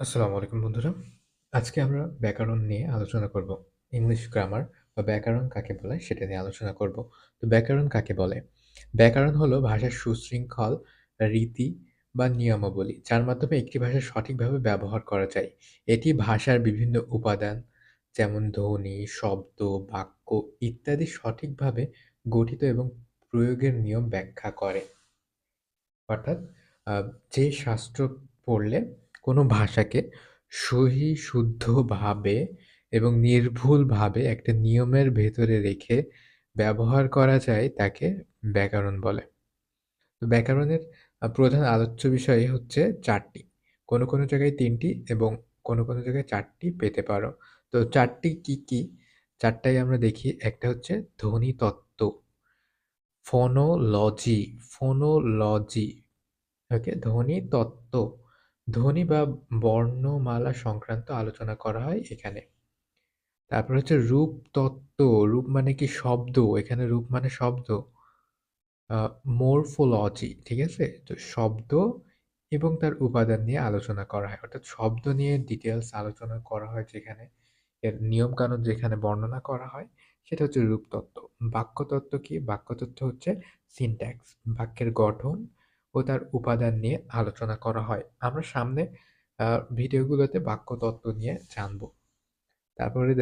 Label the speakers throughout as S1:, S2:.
S1: আসসালামু আলাইকুম বন্ধুরা। আজকে আমরা ব্যাকরণ নিয়ে আলোচনা করব। ইংলিশ গ্রামার বা ব্যাকরণ কাকে বলে সেটা নিয়ে আলোচনা করব। তো ব্যাকরণ কাকে বলে? ব্যাকরণ হলো ভাষার সুশৃঙ্খল রীতি বা নিয়মাবলী যার মাধ্যমে একটি ভাষা সঠিকভাবে ব্যবহার করা যায়। এটি ভাষার বিভিন্ন উপাদান যেমন ধ্বনি, শব্দ, বাক্য ইত্যাদি সঠিকভাবে গঠিত এবং প্রয়োগের নিয়ম ব্যাখ্যা করে। অর্থাৎ যে শাস্ত্র পড়লে কোনো ভাষাকে সহি শুদ্ধভাবে এবং নির্ভুলভাবে একটা নিয়মের ভেতরে রেখে ব্যবহার করা যায় তাকে ব্যাকরণ বলে। তো ব্যাকরণের প্রধান আলোচ্য বিষয় হচ্ছে ৪ টি। কোনো, কোনো জায়গায় তিনটি এবং কোনো, কোনো জায়গায় চারটি পেতে পারো। তো ৪ টি কি, কি? ৪ টাই আমরা দেখি। একটা হচ্ছে ধ্বনিতত্ত্ব, ফোনোলজি, ফোনোলজি ওকে? ধ্বনিতত্ত্ব। ধ্বনি বা বর্ণমালা সংক্রান্ত আলোচনা করা হয় এখানে। তারপর হচ্ছে রূপতত্ত্ব। রূপ মানে কি শব্দ। এখানে রূপ মানে শব্দ। মোরফোলজি ঠিক আছে? তো শব্দ এবং তার উপাদান নিয়ে আলোচনা করা হয়। অর্থাৎ শব্দ নিয়ে ডিটেলস আলোচনা করা হয় যেখানে, এর নিয়মকানুন যেখানে বর্ণনা করা হয়, সেটা হচ্ছে রূপতত্ত্ব। বাক্যতত্ত্ব কি? বাক্যতত্ত্ব হচ্ছে সিনট্যাক্স, বাক্যের গঠন ও তার উপাদান নিয়ে আলোচনা করা হয়। আমরা সামনে ভিডিওগুলোতে বাক্যতত্ত্ব নিয়ে জানব। তারপরে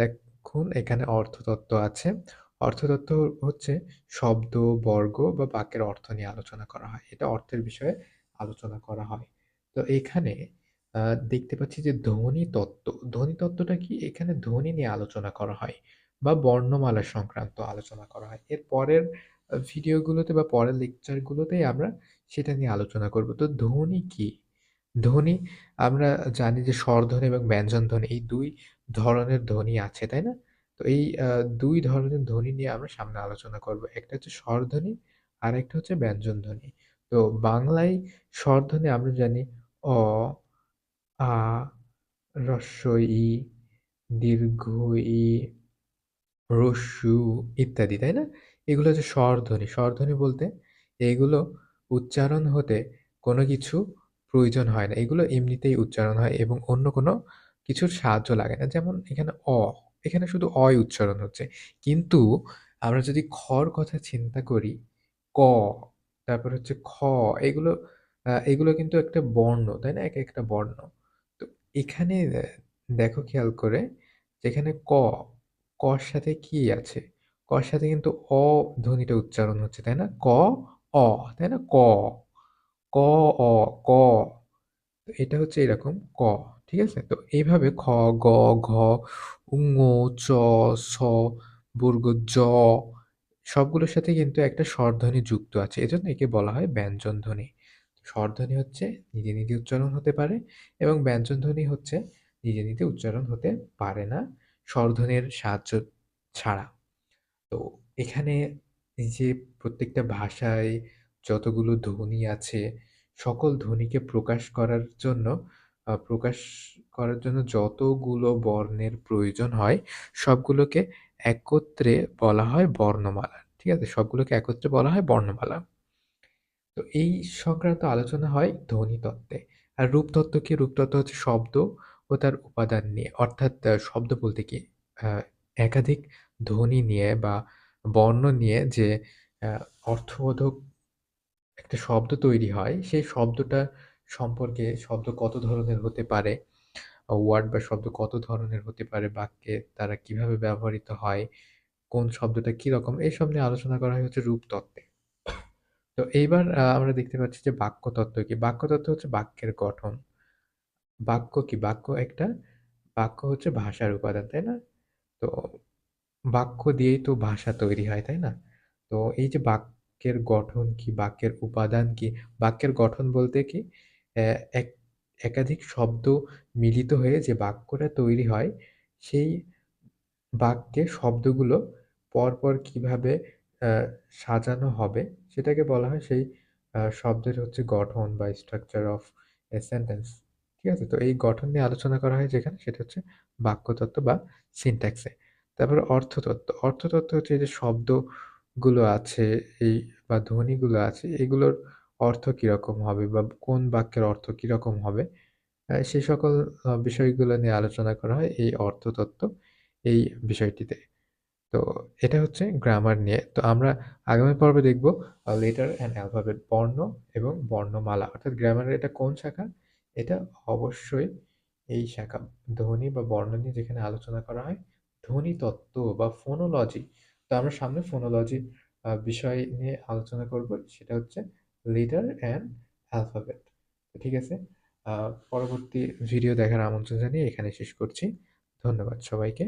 S1: দেখুন এখানে অর্থতত্ত্ব আছে। অর্থতত্ত্ব হচ্ছে শব্দ, বর্গ বা বাক্যের অর্থ নিয়ে আলোচনা করা হয়। এটা অর্থের বিষয়ে আলোচনা করা হয়। তো এখানে দেখতে পাচ্ছি যে ধ্বনিতত্ত্ব। ধ্বনিতত্ত্বটা কি? এখানে ধ্বনি নিয়ে আলোচনা করা হয় বা বর্ণমালা সংক্রান্ত আলোচনা করা হয়। এর পরের ভিডিওগুলোতে বা পরের লেকচারগুলোতেই আমরা সেটা নিয়ে আলোচনা করব। তো ধ্বনি কি? ধ্বনি আমরা জানি যে স্বরধ্বনি এবং ব্যঞ্জনধ্বনি এই দুই ধরনের ধ্বনি আছে, তাই না? তো এই দুই ধরনের ধ্বনি নিয়ে আমরা সামনে আলোচনা করব। একটা হচ্ছে স্বরধ্বনি, আরেকটা হচ্ছে ব্যঞ্জনধ্বনি। তো বাংলায় স্বরধ্বনি আমরা জানি অ, আ, হ্রস্ব ই, দীর্ঘ ই, উ ইত্যাদি, তাই না? এগুলো হচ্ছে স্বরধ্বনি। স্বরধ্বনি বলতে এগুলো উচ্চারণ হতে কোনো কিছু প্রয়োজন হয় না। এগুলো এমনিতেই উচ্চারণ হয় এবং অন্য কোনো কিছুর সাহায্য লাগে না। যেমন এখানে অ, এখানে শুধু অই উচ্চারণ হচ্ছে। কিন্তু আমরা যদি খর কথা চিন্তা করি, ক, তারপর হচ্ছে খ এগুলো এগুলো কিন্তু একটা বর্ণ, তাই না? এক একটা বর্ণ। তো এখানে দেখো খেয়াল করে যেখানে ক, কর সাথে কি আছে? কর সাথে কিন্তু অ ধ্বনিটা উচ্চারণ হচ্ছে, তাই না? ক, অ, তাই না? ক, ক, অ, ক। তো এটা হচ্ছে এরকম ক, ঠিক আছে? তো এইভাবে খ, গ, ঘ, ঙ, চ, ছ, বর্গ জ সবগুলোর সাথে কিন্তু একটা স্বরধ্বনি যুক্ত আছে। এজন্য একে বলা হয় ব্যঞ্জন ধ্বনি স্বরধ্বনি হচ্ছে নিজে, নিজে উচ্চারণ হতে পারে এবং ব্যঞ্জন ধ্বনি হচ্ছে নিজে, নিজে উচ্চারণ হতে পারে না স্বরধ্বনির সাহায্য ছাড়া। তো এখানে এই যে প্রত্যেকটা ভাষায় যতগুলো ধ্বনি আছে, সকল ধ্বনিকে প্রকাশ করার জন্য প্রকাশ করার জন্য যতগুলো বর্ণের প্রয়োজন হয়, সবগুলোকে একত্রে বলা হয় বর্ণমালা। ঠিক আছে? সবগুলোকে একত্রে বলা হয় বর্ণমালা। তো এই সংক্রান্ত আলোচনা হয় ধ্বনিতত্ত্বে। আর রূপতত্ত্ব কি? রূপতত্ত্ব হচ্ছে শব্দ ও তার উপাদান নিয়ে। অর্থাৎ শব্দ বলতে কি? একাধিক ধ্বনি নিয়ে বা বর্ণ নিয়ে যে অর্থবোধক একটা শব্দ তৈরি হয়, সেই শব্দটা সম্পর্কে শব্দ কত ধরনের হতে পারে, ওয়ার্ড বা শব্দ কত ধরনের হতে পারে, বাক্যে তারা কীভাবে ব্যবহৃত হয়, কোন শব্দটা কীরকম, এসব নিয়ে আলোচনা করা হয় হচ্ছে রূপতত্ত্বে। তো এইবার আমরা দেখতে পাচ্ছি যে বাক্যতত্ত্ব কি? বাক্যতত্ত্ব হচ্ছে বাক্যের গঠন। বাক্য কি? বাক্য একটা বাক্য হচ্ছে ভাষার উপাদান, তাই না? তো বাক্য দিয়েই তো ভাষা তৈরি হয়, তাই না? তো এই যে বাক্যের গঠন কি? বাক্যের উপাদান কি? বাক্যের গঠন বলতে কি? এক একাধিক শব্দ মিলিত হয়ে যে বাক্যটা তৈরি হয়, সেই বাক্যে শব্দগুলো পরপর কীভাবে সাজানো হবে, সেটাকে বলা হয় সেই শব্দের হচ্ছে গঠন বা স্ট্রাকচার অফ a sentence ঠিক আছে? তো এই গঠন নিয়ে আলোচনা করা হয় যেখানে, সেটা হচ্ছে বাক্যতত্ত্ব বা এ। তারপরে অর্থতত্ত্ব। অর্থতত্ত্ব হচ্ছে যে শব্দগুলো আছে এই বা ধ্বনিগুলো আছে, এগুলোর অর্থ কীরকম হবে বা কোন বাক্যের অর্থ কীরকম হবে, আ সে সকল বিষয়গুলো নিয়ে আলোচনা করা হয় এই অর্থতত্ত্ব এই বিষয়টিতে। তো এটা হচ্ছে গ্রামার নিয়ে। তো আমরা আগামী পর্বে দেখব লেটার অ্যান্ড অ্যালফাবেট বর্ণ এবং বর্ণমালা। অর্থাৎ গ্রামারের এটা কোন শাখা? এটা অবশ্যই এই শাখা। ধ্বনি বা বর্ণ নিয়ে যেখানে আলোচনা করা হয়, ধ্বনিতত্ত্ব বা ফোনোলজি। তো আমরা সামনে ফোনোলজি বিষয় নিয়ে আলোচনা করব। সেটা হচ্ছে লিডার অ্যান্ড অ্যালফাবেট। ঠিক আছে? পরবর্তী ভিডিও দেখার আমন্ত্রণ জানিয়ে এখানে শেষ করছি। ধন্যবাদ সবাইকে।